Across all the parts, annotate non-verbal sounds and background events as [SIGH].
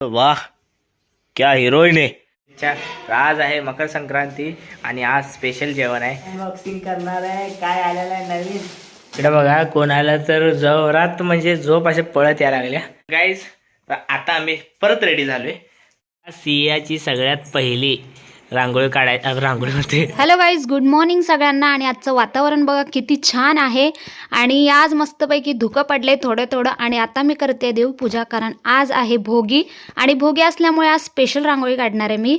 वाह क्या हिरोईन आहे. अच्छा आज आहे मकर संक्रांती आणि आज स्पेशल जेवण आहे. अनबॉक्सिंग करणार आहे. काय आलेलं आहे नवीन? इकडे बघा कोण आलं तर जोरात म्हणजे झोप असे पळत या लागल्या. गाईज आता आम्ही परत रेडी झालोय. सियाची सगळ्यात पहिली रांगोळी काढाय रांगोळी होते हॅलो गाईज गुड मॉर्निंग सगळ्यांना आणि आजचं वातावरण बघा किती छान आहे. आणि आज मस्तपैकी धुकं पडले थोडं थोडं आणि आता मी करते देवपूजा कारण आज आहे भोगी. आणि भोगी असल्यामुळे आज स्पेशल रांगोळी काढणार आहे मी.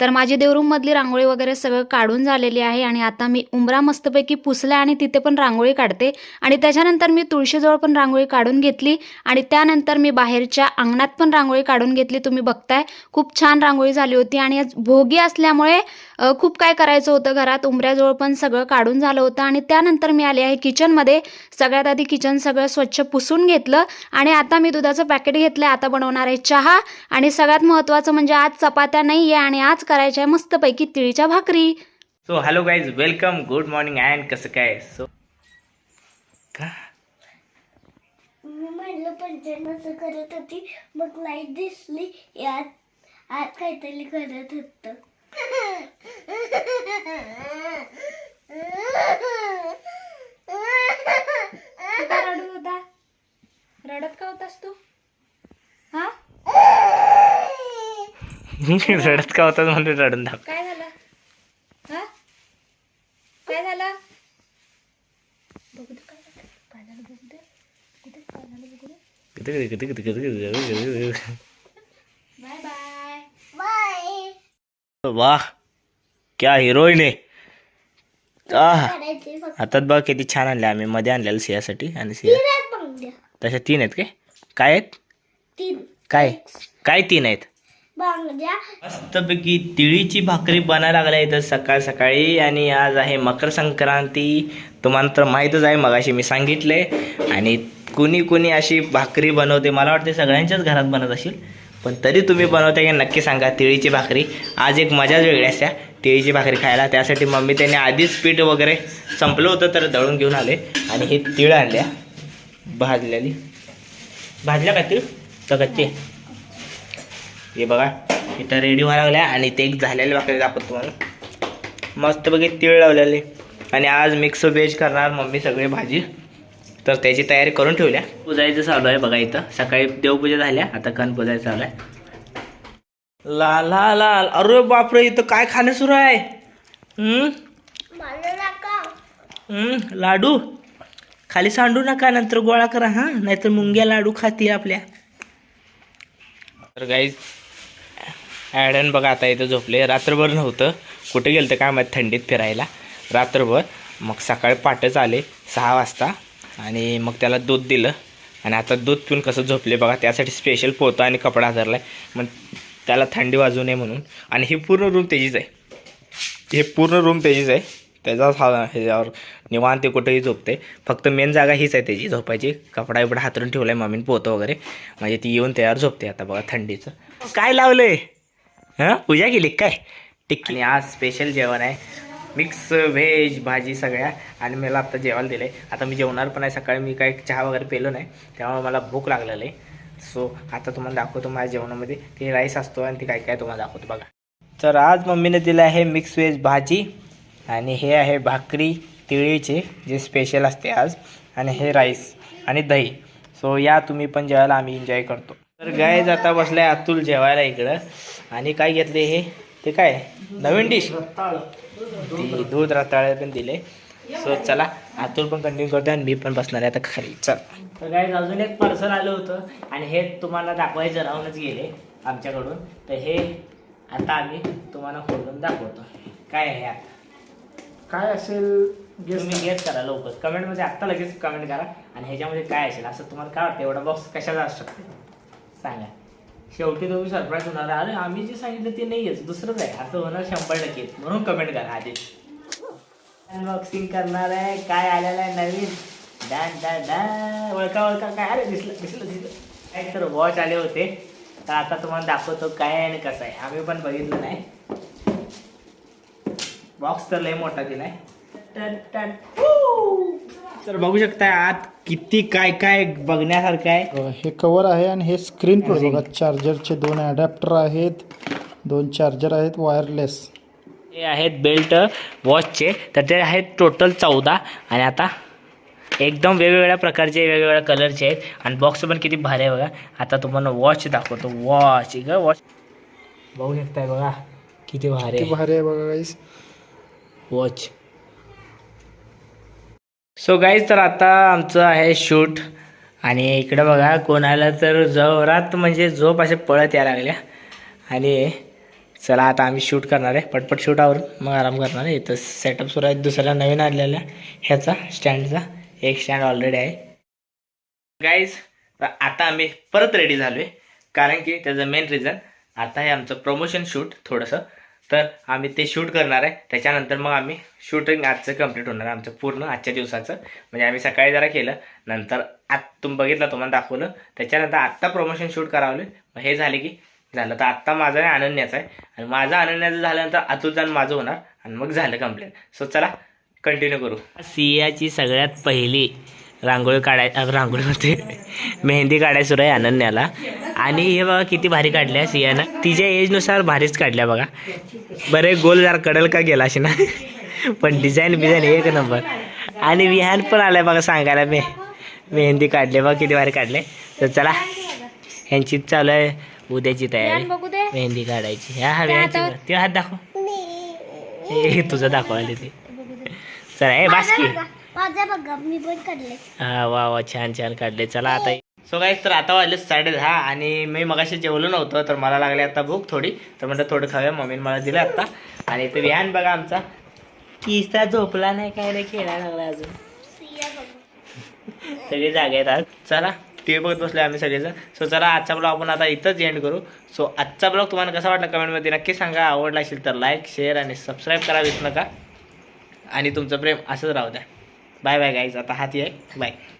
तर माझी देवरूममधली रांगोळी वगैरे सगळं काढून झालेली आहे आणि आता मी उंबरा मस्तपैकी पुसला आणि तिथे पण रांगोळी काढते. आणि त्याच्यानंतर मी तुळशीजवळ पण रांगोळी काढून घेतली आणि त्यानंतर मी बाहेरच्या अंगणात पण रांगोळी काढून घेतली. तुम्ही बघताय खूप छान रांगोळी झाली होती आणि आज भोगी असल्यामुळे खूप काय करायचं होतं घरात. उंबऱ्याजवळ पण सगळं काढून झालं होतं आणि त्यानंतर मी आले आहे किचनमध्ये. सगळ्यात आधी किचन सगळं स्वच्छ पुसून घेतलं आणि आता मी दुधाचं पॅकेट घेतलं आता बनवणार आहे चहा आणि सगळ्यात महत्त्वाचं म्हणजे आज चपात्या नाही आहे आणि आज करायच्या आहे मस्तपैकी तिळीच्या भाकरी. So hello guys welcome good morning and कसं काय? सो का? मी म्हणलं पंचन असं करत होती मग लाइट दिसली. यात आत काहीतरी करत होत रडत होता रडत का होतास तू हा [LAUGHS] रडत का होता म्हणून रडून दाखव. काय झालं? हा? काय झालं? बघू दे काय झालं. काय झालं बघू दे. कुठे काय झालं बघू दे. Bye bye. बाय. वाह क्या हिरोईन आहे. हातात बघ किती छान आणले आम्ही. मध्ये आणलेलं सियासाठी आणि सिया तशा तीन आहेत काय? काय आहेत? तीन. काय? काय तीन आहेत? बांगड्या. मस्तपैकी तिळीची भाकरी बनायला लागल्या इथं सकाळ सकाळी. आणि आज आहे मकर संक्रांती. तुम्हाला तर माहीतच आहे मगाशी मी सांगितले. आणि कुणी कुणी अशी भाकरी बनवते मला वाटते सगळ्यांच्याच घरात बनत असेल. पण तरी तुम्ही बनवता की नक्की सांगा तिळीची भाकरी. आज एक मजाच वेगळी असत्या तिळीची भाकरी खायला. त्यासाठी मम्मी त्यांनी आधीच पीठ वगैरे संपलं होतं तर दळून घेऊन आले. आणि हे तिळ आणल्या भाजलेली. भाजल्या का तीळ? का कच्चे हे बघा इथं रेडी व्हायला लागल्या आणि ते एक झालेले भाकरी दाखवतो तुम्हाला. मस्तपैकी तीळ लावलेले. आणि आज मिक्स व्हेज करणार मम्मी सगळी भाजी. तर त्याची तयारी करून ठेवल्या. पूजायचं चालू आहे बघा इथं. सकाळी देवपूजा झाल्या आता कण पूजायचं चालू आहे. लाल लाल लाल अरे बापरे इथं काय खाणं सुरू आहे? लाडू? खाली सांडू नका नंतर गोळा करा हां? नाहीतर मुंग्या लाडू खाती आपल्या. तर गाईज ॲडन बघा आता इथं झोपले. रात्रभर नव्हतं. कुठे गेलं तर काय माहीत? थंडीत फिरायला. रात्रभर. मग सकाळी पाटच आले सहा वाजता. आणि मग त्याला दूध दिलं. आणि आता दूध पिऊन कसं झोपले बघा. त्यासाठी स्पेशल पोतं आणि कपडा धरला आहे मग त्याला थंडी वाजू नये म्हणून. आणि ही पूर्ण रूम त्याचीच आहे. हे पूर्ण रूम त्याचीच आहे. त्याचाच हा ह्याच्यावर निवांत ते कुठेही झोपते. फक्त मेन जागा हीच आहे त्याची. झोपायची. कपडा बिपडा हातरून ठेवला आहे मम्मीने पोतं वगैरे. म्हणजे ती येऊन तयार झोपते आता बघा थंडीचं. काय लावलं आहे हां? पूजा केली काय? टिक्की. आणि आज स्पेशल जेवण आहे. मिक्स व्हेज भाजी सगळ्या. आणि मला आता जेवायला दिलं आहे आता मी जेवणार पण आहे. सकाळी मी काय चहा वगैरे पेलो नाही. त्यामुळे मला भूक लागलेलं आहे. सो आता तुम्हाला दाखवतो माझ्या जेवणामध्ये. ते राईस असतो आणि ते काय काय तुम्हाला दाखवतो. बघा. तर आज मम्मीने दिलं आहे मिक्स व्हेज भाजी. आणि हे आहे भाकरी तिळीचे जे स्पेशल असते आज. आणि हे राईस आणि दही. सो या तुम्ही पण जेवायला आम्ही एन्जॉय करतो. तर गाय आता बसलाय अतुल जेवायला इकडं. आणि काय घेतले हे? ते काय? नवीन डिश ती दूध रताळे पण दिले. सो चला अतुल पण कंटिन्यू करतो आणि मी पण बसणार आहे आता खाली. चल. तर काय अजून एक पार्सल आलं होतं आणि हे तुम्हाला दाखवायचं राहूनच गेले आमच्याकडून. तर हे आता आम्ही तुम्हाला खोलून दाखवतो. काय आहे यात काय असेल गेस तुम्ही गेस करा लवकर. कमेंटमध्ये आत्ता लगेच कमेंट करा. आणि ह्याच्यामध्ये काय असेल असं तुम्हाला काय वाटतं? एवढा बॉक्स कशाचा असू शकते? सांगा. शेवटी तुम्ही सरप्राईज होणार अरे आम्ही जे सांगितलं ते नाहीच दुसरंच आहे. असं होणार शंभर टक्के. म्हणून कमेंट करा आधीच. अनबॉक्सिंग करणार आहे. काय आलेलं आहे नवीन? डॅन डॅन डॅन. ओळखा ओळखा. काय? अरे दिसलं दिसलं दिसलं. काय तर वॉच आले होते. तर आता तुम्हाला दाखवतो काय आहे आणि कसं आहे. आम्ही पण बघितलं नाही. बॉक्स तर लय मोठा दिलाय. टन टन. तर बघू शकता आत किती काय काय बघण्यासारखं आहे. अ, हे कवर आहे आणि हे स्क्रीन पण बघा चार्जरचे दोन अडॅप्टर आहेत दोन चार्जर आहेत वायरलेस हे आहेत बेल्ट वॉचचे तर ते आहेत टोटल चौदा. आणि आता एकदम वेगवेगळ्या प्रकारचे वेगवेगळ्या कलरचे आहेत. आणि बॉक्स पण किती भारी आहे बघा. आता तुम्हाला वॉच दाखवतो. वॉच ग वॉच बघू शकताय बघा किती भारी किती भारी आहे बघा गाईस वॉच सो गाईज तर आता आमचं आहे शूट आणि इकडं बघा कोणाला तर जोरात म्हणजे झोप असे पळत यायला लागल्या. आणि चला आता आम्ही शूट करणार आहे. पटपट शूट आवरून मग आराम करणार आहे. इथं सेटअप सुरू आहे दुसऱ्या नवीन आलेल्या ह्याचा स्टँडचा एक स्टँड ऑलरेडी आहे. गाईज तर आता आम्ही परत रेडी झालो आहे कारण की त्याचं मेन रिझन आता हे आमचं प्रमोशन शूट थोडंसं. तर आम्ही ते शूट करणार आहे. त्याच्यानंतर मग आम्ही शूटिंग आजचं कंप्लीट होणार आहे. आमचं पूर्ण आजच्या दिवसाचं. म्हणजे आम्ही सकाळी जरा केलं नंतर आत तुम्ही बघितलं तुम्हाला दाखवलं. त्याच्यानंतर आत्ता प्रमोशन शूट करावले. मग हे झाले की झालं. तर आत्ता माझं आहे अनन्याचं आहे. आणि माझं अनन्याचं झाल्यानंतर अतुलचं माझं होणार. आणि मग झालं कंप्लीट सो चला कंटिन्यू करू. सियाची सगळ्यात पहिली रांगोळी काढाय रांगोळी होते मेहंदी काढाय सुरू आहे अनन्याला. आणि हे बघा किती भारी काढल्या सियानं. तिच्या एजनुसार भारीच काढल्या बघा. बरे गोल जरा कडल का गेला अशी ना. पण डिझाईन बिझाईन एक नंबर. आणि विहान पण आलाय बघा सांगायला. मे मेहंदी काढले. बघा किती भारी काढले. तर चला ह्यांची चालू आहे उद्याची तयारी. मेहंदी काढायची. ह्या हा विहानची ते हात दाखव. हे तुझं दाखवायला ते. चला ए बास्की माझ्या बघा मी पण काढले हा वा वा छान छान काढले चला आता. सो गाईज तर आता वाजले साडे दहा आणि मी मगाशी जेवलो नव्हतं तर मला लागली आता भूक थोडी. तर म्हटलं थोडं खाऊया. मम्मीने मला दिलं आता. आणि इथे विहान बघा आमचा. किस्ता झोपला नाही काय नाही खेळायला लागला अजून. सगळे जागे आहेत आज. चला टी व्ही बघत बसले आम्ही सगळेजण. सो चला आजचा ब्लॉग आपण आता इथंच एंड करू. सो आजचा ब्लॉग तुम्हाला कसा वाटला कमेंटमध्ये नक्की सांगा. आवडला असेल तर लाईक शेअर आणि सबस्क्राईब करा विसरू नका. आणि तुमचं प्रेम असंच राहू द्या. बाय बाय गाईज आता हाती आहे बाय